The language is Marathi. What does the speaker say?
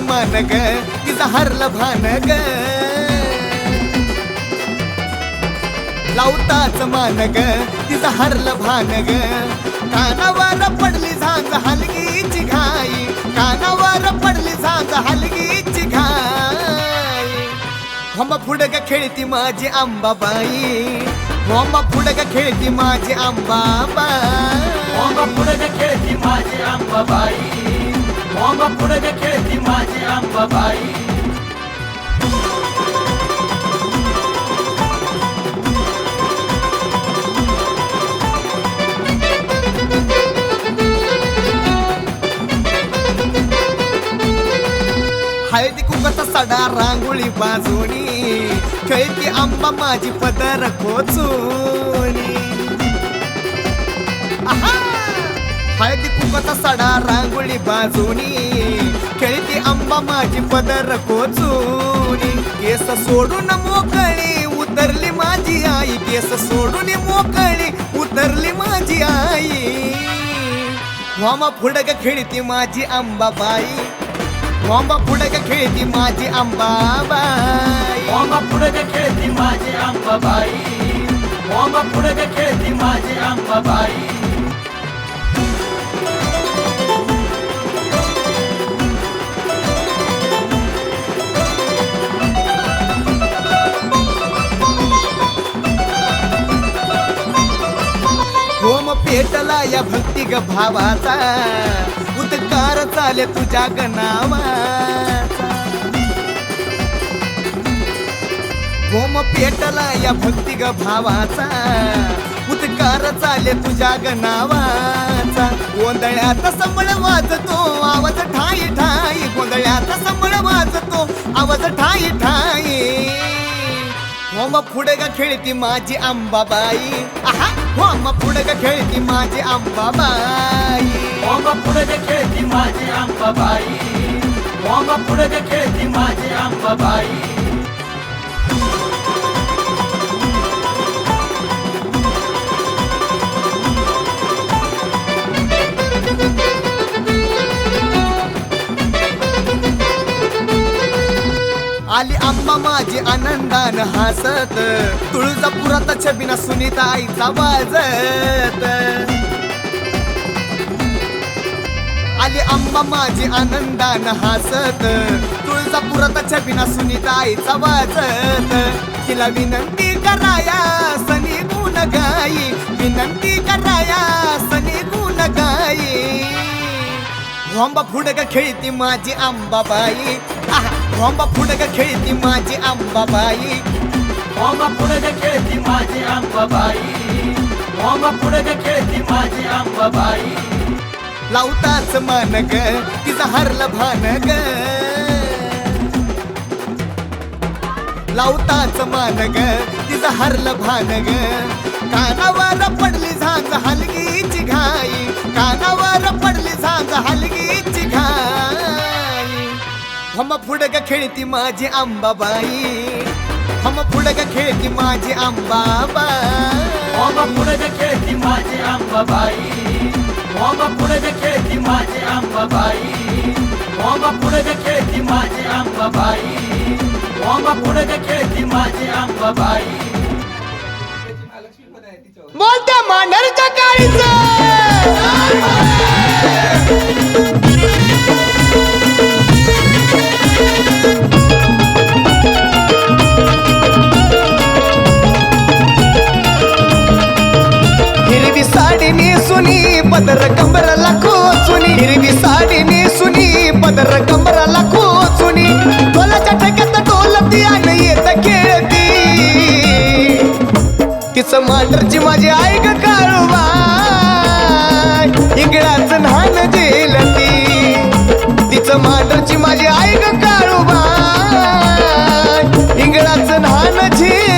मान ग तिचा हरलं भान ग लावताच मान ग तिचा हरलं भान ग कानावर पडली झांज हलगीची घाई। कानावर पडली झांज हलगीची घाई। होंबा फुडग खेळती माझी आंबाबाई। होम फुडग खेळती माझी आंबाबाई। होम फुडग खेळती माझी अंबाबाई मोंबा पुढे खेळती माझी अंबाबाई हळदी कुंकचा सडा रांगोळी बाजूनी खेळती आंबा माझी पदर कोचू हळदी सडा रांगोळी बाजूनी खेळती आंबा माझी पदर कोचूनी. केस सोडून मोकळी उतरली माझी आई. केस सोडून मोकळी उतरली माझी आई. वामा फुडक खेळती माझी आंबाबाई वांबा फुडक खेळती माझी आंबाबाई मोंबा फुडक खेळती माझी अंबाबाई मोंबा फुडक खेळती माझी अंबाबाई पेटला या भक्ती ग भावाचा. उद्गार चाले तुझ्या ग नावाचा होम पेटला या भक्ती ग भावाचा. उद्गार चाले तुझ्या ग नावाचा गोंधळ्यात संबळ वाजतो आवाज ठाई ठाई. गोंधळ्यात संबळ वाजतो आवाज ठाई ठाई. होम पुढे ग खेळती माझी आंबाबाई. आहा होम पुढे ग खेळती माझी आंबाबाई. होम पुढे खेळती माझी अंबाबाई होम पुढे खेळती माझी अंबाबाई माझी आनंदान हसत. तुळजापुरात छबिना सुनीता आईचा वाजत. आली आंबा माझी आनंदान हसत. तुळजापुरात छबिना सुनीता आईचा वाजत. तिला विनंती कराया सनी गुण गाई. विनंती कराया सनी गुण गाई. आंबा फुडग खेळती माझी आंबाबाई. आहा होंबा पुढं ग खेळती माझी आंबाबाई मोंबा पुढे खेळती माझी अंबाबाई मोंबा पुढे खेळती माझी अंबाबाई लावताच मान ग तिचा हरलं भान ग लावताच मान ग तिचा हरलं भान ग कानावर पडली झांग हलगीची घाई कानावर पडली झांग हलगीची हम ग खेळती माझी आंबाबाई हम ग खेळती माझी आंबाबाई मोंबा पुढे खेळती माझी अंबाबाई. मोंबा पुढे खेळती माझी अंबाबाई. मोंबा पुढे खेळती माझी अंबाबाई. मोंबा पुढे खेळती माझी अंबाबाई. बोलत्या मांढरच्या काळीच. हिरवी साडी नेसुनी पदर कंबरला खोचुनी. हिरवी साडी सुनी पदर कंबरला खोचुनी. ढोलाच्या ठेक्यात ढोलती आणि येत खेळती. तिचं मांडरची माझी आई ग काळूबा इंगळाचं न्हान जेलती तिचं मांडरची माझी आई ग काळूबा इंगळाचं न्हान झेलती